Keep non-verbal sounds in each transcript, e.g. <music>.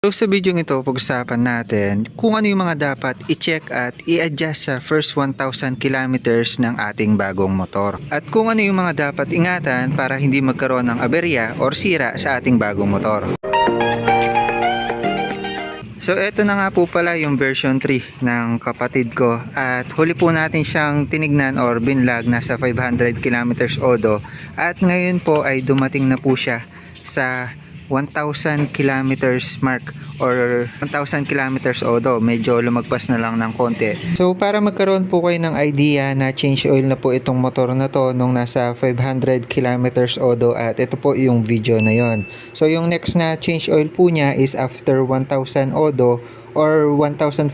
So sa video ito, pag-usapan natin kung ano yung mga dapat i-check at i-adjust sa first 1,000 kilometers ng ating bagong motor. At kung ano yung mga dapat ingatan para hindi magkaroon ng aberya or sira sa ating bagong motor. So eto na nga po pala yung version 3 ng kapatid ko at huli po natin siyang tinignan or binlag nasa 500 kilometers odo at ngayon po ay dumating na po siya sa 1,000 kilometers mark or 1,000 kilometers odo. Medyo lumagpas na lang ng konti. So para magkaroon po kayo ng idea na change oil na po itong motor na to nung nasa 500 kilometers odo at ito po yung video na yon so yung next na change oil po niya is after 1,000 odo or 1,500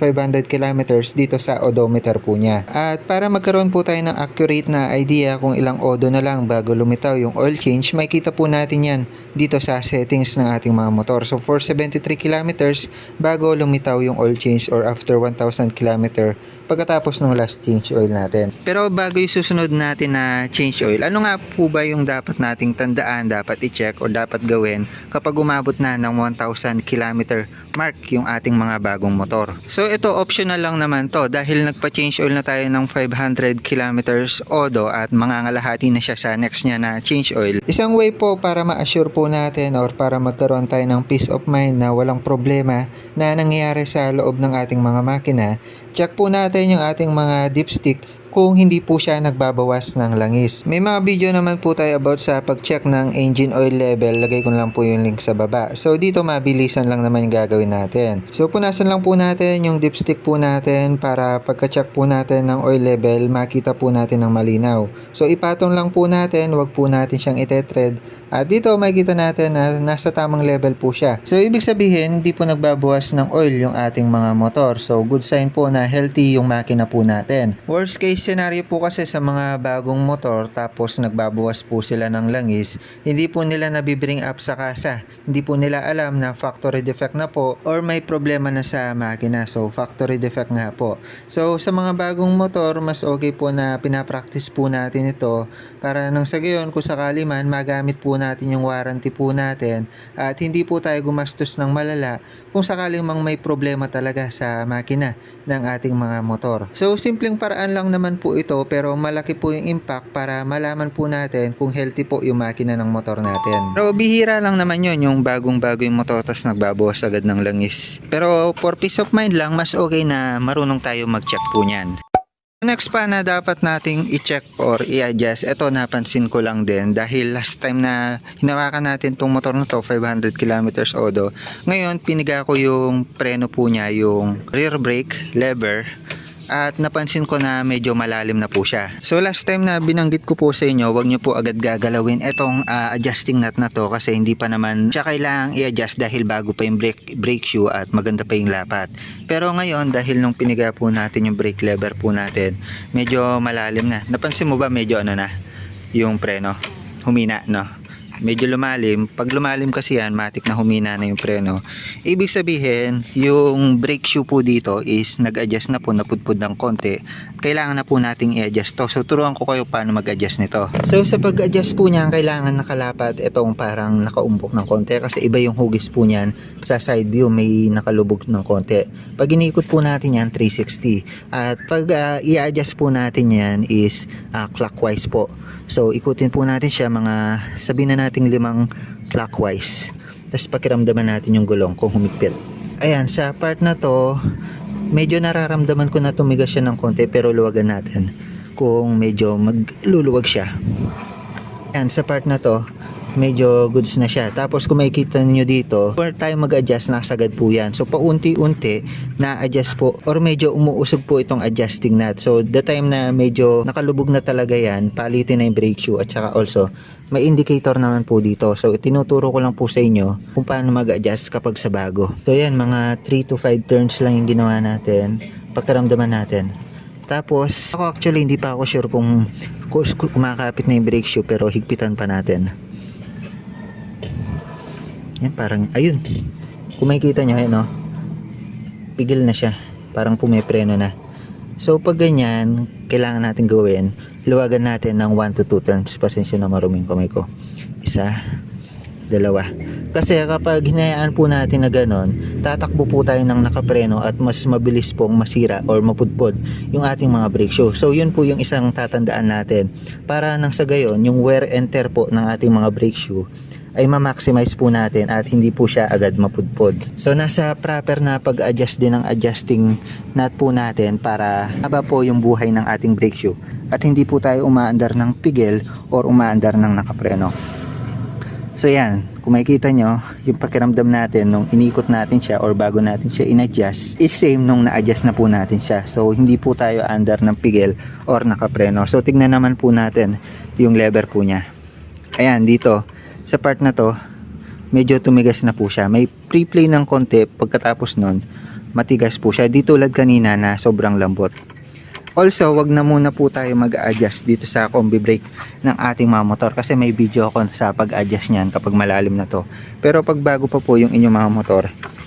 kilometers dito sa odometer po niya. At para magkaroon po tayo ng accurate na idea kung ilang odo na lang bago lumitaw yung oil change, makikita po natin yan dito sa settings ng ating mga motor. So for 73 kilometers bago lumitaw yung oil change or after 1,000 kilometer pagkatapos ng last change oil natin. Pero bago yung susunod natin na change oil, ano nga po ba yung dapat nating tandaan, dapat i-check or dapat gawin kapag umabot na ng 1,000 kilometer mark yung ating mga bagong motor. So ito optional lang naman to dahil nagpa-change oil na tayo ng 500 kilometers odo at mangangalahati na siya sa next niya na change oil. Isang way po para ma-assure po natin or para magkaroon tayo ng peace of mind na walang problema na nangyayari sa loob ng ating mga makina, check po natin yung ating mga dipstick kung hindi po siya nagbabawas ng langis. May mga video naman po tayo about sa pag-check ng engine oil level. Lagay ko lang po yung link sa baba. So dito mabilisan lang naman yung gagawin natin. So punasan lang po natin yung dipstick po natin para pagka-check po natin ng oil level, makita po natin ng malinaw. So ipatong lang po natin, wag po natin siyang itetred. At dito makikita natin na nasa tamang level po siya. So ibig sabihin, hindi po nagbabawas ng oil yung ating mga motor. So good sign po na healthy yung makina po natin. Worst case scenario po kasi sa mga bagong motor tapos nagbabawas po sila ng langis, hindi po nila nabibring up sa kasa. Hindi po nila alam na factory defect na po or may problema na sa makina. So factory defect nga po. So sa mga bagong motor, mas okay po na pinapractice po natin ito para nang sa gayon kung sakali man magamit po natin yung warranty po natin at hindi po tayo gumastos ng malala kung sakaling mang may problema talaga sa makina ng ating mga motor. So simpleng paraan lang naman po ito pero malaki po yung impact para malaman po natin kung healthy po yung makina ng motor natin. Pero bihira lang naman yun yung bagong bago yung motor tas nagbabawas agad ng langis. Pero for peace of mind lang mas okay na marunong tayo mag-check po niyan. Next pa na dapat nating i-check or i-adjust, ito napansin ko lang din dahil last time na hinawakan natin tong motor na to 500 kilometers odo. Ngayon piniga ko yung preno po niya, yung rear brake lever at napansin ko na medyo malalim na po siya. So last time na binanggit ko po sa inyo, wag nyo po agad gagalawin itong ah, adjusting nut na to kasi hindi pa naman siya kailangang i-adjust dahil bago pa yung brake, brake shoe at maganda pa yung lapat. Pero ngayon dahil nung piniga po natin yung brake lever po natin, medyo malalim na. Napansin mo ba medyo ano na yung preno? Humina, no? Medyo lumalim. Pag lumalim kasi yan, matik na humina na yung preno. Ibig sabihin, yung brake shoe po dito is nag-adjust na po, napudpud ng konti. Kailangan na po nating i-adjust to. So, turuan ko kayo paano mag-adjust nito. So, sa pag-adjust po niyan, kailangan nakalapat itong parang nakaumbok ng konti kasi iba yung hugis po niyan. Sa side view, may nakalubog ng konti. Pag inikot po natin yan, 360. At pag ah, i-adjust po natin yan is ah, clockwise po. So, ikutin po natin siya mga, sabihin na natin limang clockwise. Tapos pakiramdaman natin yung gulong kung humigpit. Ayan, sa part na to, medyo nararamdaman ko na tumigas siya ng konti pero luwagan natin kung medyo magluluwag siya. Ayan, sa part na to, medyo goods na siya. Tapos kung makikita niyo dito, for tayo mag-adjust, nasagad po yan. So paunti-unti, na-adjust po or medyo umuusog po itong adjusting nut. So the time na medyo nakalubog na talaga yan, palitin na yung brake shoe at saka also may indicator naman po dito. So tinuturo ko lang po sa inyo kung paano mag-adjust kapag sa bago. So yan, mga 3 to 5 turns lang yung ginawa natin. Pagkaramdaman natin. Tapos, ako actually hindi pa ako sure kung kumakapit na yung brake shoe pero higpitan pa natin. Yan, parang, ayun. Kung makikita nyo, ayun, no? Pigil na siya. Parang pumipreno na. So, pag ganyan, kailangan natin gawin, luwagan natin ng 1 to 2 turns. Pasensya na maruming kamay ko. Isa, dalawa. Kasi kapag hinayaan po natin na ganon, tatakbo po tayo ng nakapreno at mas mabilis pong masira or mapudpod yung ating mga brake shoe. So yun po yung isang tatandaan natin para nang sa gayon, yung wear and tear po ng ating mga brake shoe ay ma-maximize po natin at hindi po siya agad mapudpod. So nasa proper na pag-adjust din ng adjusting nut po natin para haba po yung buhay ng ating brake shoe at hindi po tayo umaandar ng pigil or umaandar ng nakapreno. So yan, kung makikita nyo, yung pakiramdam natin nung inikot natin siya or bago natin siya in-adjust is same nung na-adjust na po natin siya. So hindi po tayo under ng pigil or nakapreno. So tignan naman po natin yung lever po niya. Ayan, dito, sa part na to, medyo tumigas na po siya. May pre-play ng konti pagkatapos nun, matigas po siya. Di tulad kanina na sobrang lambot. Also, wag na muna po tayo mag-adjust dito sa combi brake ng ating mga motor kasi may video ako sa pag-adjust niyan kapag malalim na to. Pero pag bago pa po yung inyong mga motor,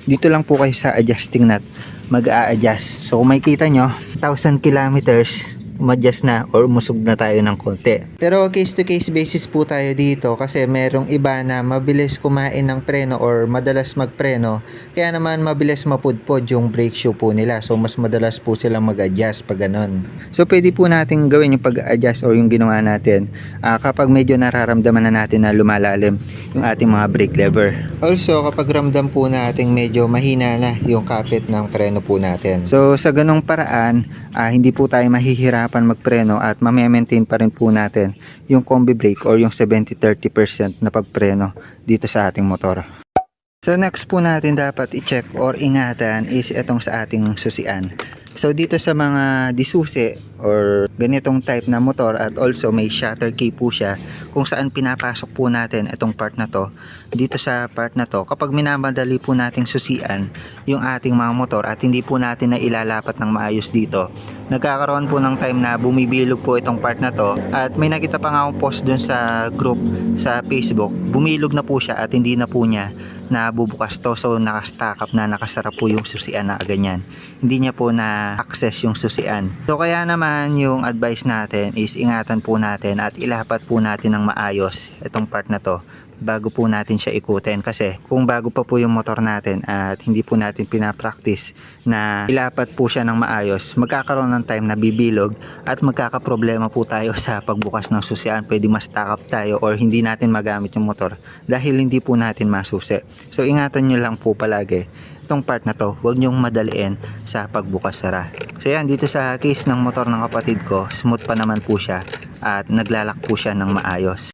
dito lang po kayo sa adjusting nut mag-a-adjust. So kung makikita nyo, 1000 kilometers umadjust na or musog na tayo ng konti. Pero case to case basis po tayo dito kasi merong iba na mabilis kumain ng preno or madalas magpreno kaya naman mabilis mapudpod yung brake shoe po nila so mas madalas po silang mag-adjust pag ganun. So pwede po natin gawin yung pag-adjust or yung ginawa natin ah, kapag medyo nararamdaman na natin na lumalalim yung ating mga brake lever. Also kapag ramdam po natin medyo mahina na yung kapit ng preno po natin. So sa ganong paraan ah, hindi po tayo mahihirapan magpreno at ma-maintain pa rin po natin yung combi brake or yung 70-30% na pagpreno dito sa ating motor. So next po natin dapat i-check or ingatan is itong sa ating susian. So dito sa mga disusi or ganitong type na motor at also may shutter key po siya kung saan pinapasok po natin itong part na to. Dito sa part na to kapag minamadali po nating susian yung ating mga motor at hindi po natin na ilalapat ng maayos dito nagkakaroon po ng time na bumibilog po itong part na to at may nakita pa nga akong post dun sa group sa Facebook bumilog na po siya at hindi na po niya nabubukas to. So nakastack up na nakasara po yung susian na ganyan. Hindi niya po na access yung susian. So kaya naman yung advice natin is ingatan po natin at ilapat po natin ng maayos itong part na to bago po natin siya ikutin. Kasi kung bago pa po yung motor natin at hindi po natin pinapractice na ilapat po siya ng maayos magkakaroon ng time na bibilog at magkakaproblema po tayo <laughs> sa pagbukas ng susian. Pwede mas stack up tayo or hindi natin magamit yung motor dahil hindi po natin masusi. So ingatan nyo lang po palagi itong part na to huwag nyong madaliin sa pagbukas sara so yan dito sa case ng motor ng kapatid ko smooth pa naman po siya at naglalak po siya ng maayos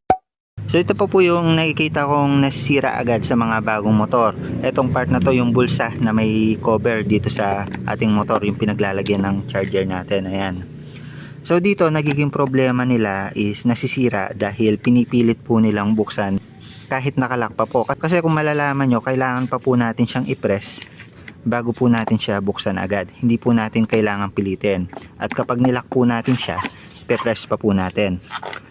So ito pa po yung nakikita kong nasira agad sa mga bagong motor. Etong part na to yung bulsa na may cover dito sa ating motor yung pinaglalagyan ng charger natin. Ayan. So dito nagiging problema nila is nasisira dahil pinipilit po nilang buksan kahit nakalak pa po. Kasi kung malalaman nyo, kailangan pa po natin siyang i-press bago po natin siya buksan agad. Hindi po natin kailangan pilitin. At kapag nilak po natin siya, pe-press pa po natin.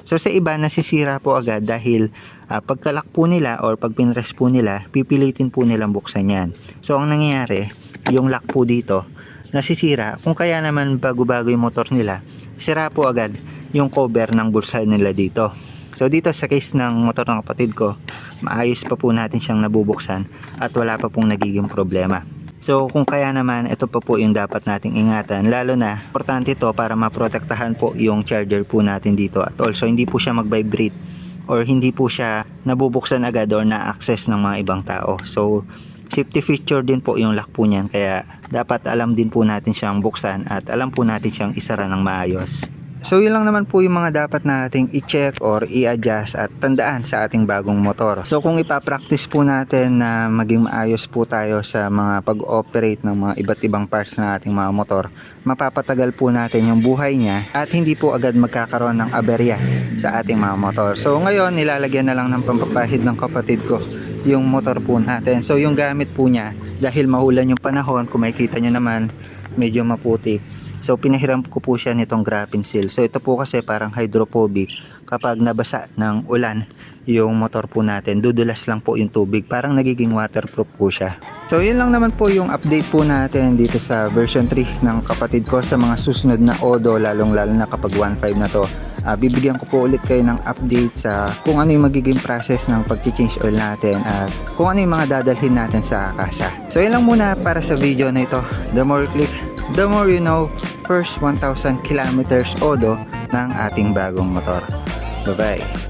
So sa iba nasisira po agad dahil ah, pagkalak po nila or pag pinrest po nila, pipilitin po nilang buksan yan. So ang nangyayari, yung lock po dito, nasisira. Kung kaya naman bago-bago yung motor nila, sira po agad yung cover ng bulsa nila dito. So dito sa case ng motor ng kapatid ko, maayos pa po natin siyang nabubuksan at wala pa pong nagiging problema. So kung kaya naman ito pa po yung dapat nating ingatan lalo na importante ito para maprotektahan po yung charger po natin dito at also hindi po siya mag-vibrate or hindi po siya nabubuksan agad or na-access ng mga ibang tao. So safety feature din po yung lock po niyan kaya dapat alam din po natin siyang buksan at alam po natin siyang isara ng maayos. So yun lang naman po yung mga dapat nating i-check or i-adjust at tandaan sa ating bagong motor. So kung ipapractice po natin na maging maayos po tayo sa mga pag-operate ng mga iba't ibang parts ng ating mga motor, mapapatagal po natin yung buhay niya at hindi po agad magkakaroon ng aberya sa ating mga motor. So ngayon nilalagyan na lang ng pampapahid ng kapatid ko yung motor po natin. So yung gamit po niya dahil mahulan yung panahon, kung makikita nyo naman medyo maputik. So pinahiram ko po siya nitong graphene seal. So ito po kasi parang hydrophobic. Kapag nabasa ng ulan yung motor po natin, dudulas lang po yung tubig. Parang nagiging waterproof po siya. So yun lang naman po yung update po natin dito sa version 3 ng kapatid ko sa mga susunod na Odo lalong lalo na kapag 1.5 na to. Ah, bibigyan ko po ulit kayo ng update sa kung ano yung magiging process ng pag-change oil natin at kung ano yung mga dadalhin natin sa kasa. So yun lang muna para sa video na ito. The more click, the more you know first 1,000 kilometers Odo ng ating bagong motor. Bye-bye!